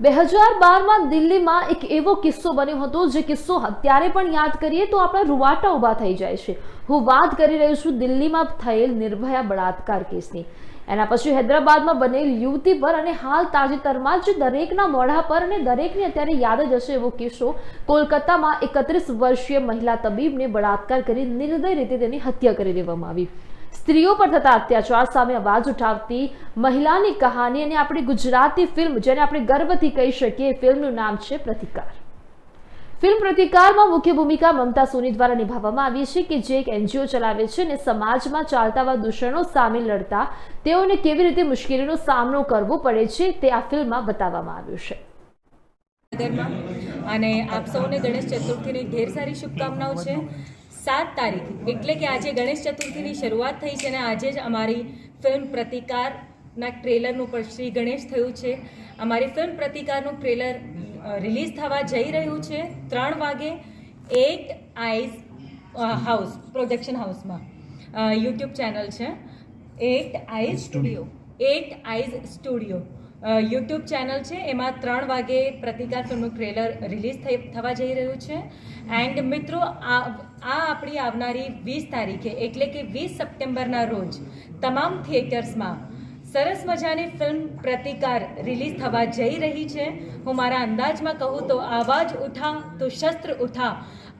બે હજાર બારમાં દિલ્હીમાં એક એવો કિસ્સો બન્યો હતો જે કિસ્સો અત્યારે પણ યાદ કરીએ તો આપણા રૂવાટા ઊભા થઈ જાય છે. હું વાત કરી રહ્યો છું દિલ્હીમાં થયેલ નિર્ભયા બળાત્કાર કેસની. એના પછી હૈદરાબાદમાં બનેલ યુવતી પર અને હાલ તાજેતરમાં જ દરેકના મોઢા પર અને દરેકને અત્યારે યાદ જ હશે એવો કિસ્સો. કોલકાતામાં એકત્રીસ વર્ષીય મહિલા તબીબને બળાત્કાર કરી નિર્દય રીતે તેની હત્યા કરી દેવામાં આવી. સ્ત્રીઓ પર થતા અત્યાચાર સામે અવાજ ઉઠાવતી મહિલાની કહાની અને આપણી ગુજરાતી ફિલ્મ, જેને આપણે ગર્વથી કહી શકીએ ફિલ્મનું નામ છે પ્રતિકાર. ફિલ્મ પ્રતિકારમાં મુખ્ય ભૂમિકા મમતા સોની દ્વારા નિભાવવામાં આવી છે કે જે એક એનજીઓ ચલાવે છે અને સમાજમાં ચાલતા દૂષણો સામે લડતા તેઓને કેવી રીતે મુશ્કેલીનો સામનો કરવો પડે છે તે આ ફિલ્મમાં બતાવવામાં આવ્યું છે. અને આપ સૌને ગણેશ ચતુર્થીની ઢેર સારી શુભકામનાઓ છે. સાત તારીખ. એટલે કે આજે ગણેશ ચતુર્થીની શરૂઆત થઈ છે અને આજે જ અમારી ફિલ્મ પ્રતિકારના ટ્રેલરનું પણ શ્રી ગણેશ થયું છે. અમારી ફિલ્મ પ્રતિકારનું ટ્રેલર રિલીઝ થવા જઈ રહ્યું છે ત્રણ વાગે એટ આઈઝ હાઉસ પ્રોજેક્શન હાઉસમાં યુટ્યુબ ચેનલ છે. Eight eyes studio eight eyes studio YouTube channel છે. એમાં ત્રણ વાગે પ્રતિકાર ફિલ્મનું ટ્રેલર રિલીઝ થઈ, થવા જઈ રહ્યું છે. એન્ડ મિત્રો, આ આ આપણી આવનારી વીસ તારીખે, એટલે કે વીસ સપ્ટેમ્બરના રોજ, તમામ થિયેટર્સમાં સરસ મજાની ફિલ્મ પ્રતિકાર રિલીઝ થવા જઈ રહી છે. હું મારા અંદાજમાં કહું તો આવાજ ઉઠા, તો શસ્ત્ર ઉઠા,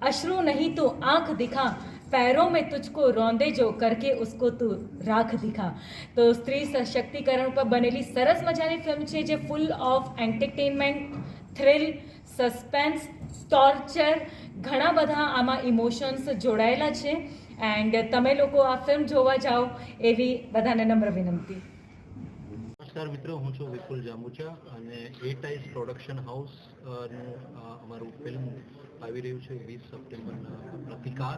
અશ્રુ નહીં, તો આંખ દિખા पैरों में तुझको रोंदे जो करके उसको તું રાખ દિખા તો સ્ત્રી સશક્તિકરણ ઉપર બનેલી સરસ મજાની ફિલ્મ છે જે full of entertainment thrill suspense torture ઘણા બધા આમાં ઇમોશન્સ જોડાયેલા છે એન્ડ તમે લોકો આ ફિલ્મ જોવા જાઓ એવી બધાને નમ્ર વિનંતી નમસ્કાર મિત્રો હું છું વિપુલ જાંબુચા અને એટ આઈસ પ્રોડક્શન હાઉસ અ, નું અ, અમારું ફિલ્મ આવી રહ્યું છે વીસ સપ્ટેમ્બરના પ્રતિકાર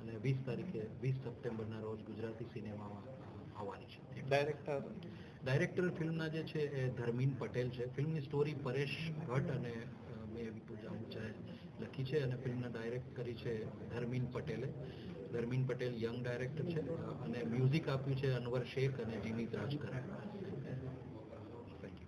અને વીસ તારીખે વીસ સપ્ટેમ્બરના રોજ ગુજરાતી સિનેમામાં આવવાની છે. ડાયરેક્ટર ડાયરેક્ટર ફિલ્મના જે છે એ ધર્મીન પટેલ છે. ફિલ્મની સ્ટોરી પરેશ ભટ્ટ અને મેં પૂજા ઊંચાએ લખી છે અને ફિલ્મને ડાયરેક્ટ કરી છે ધર્મીન પટેલે. ધર્મીન પટેલ યંગ ડાયરેક્ટર છે અને મ્યુઝિક આપ્યું છે અનવર શેખ અને જીનીત રાજકરે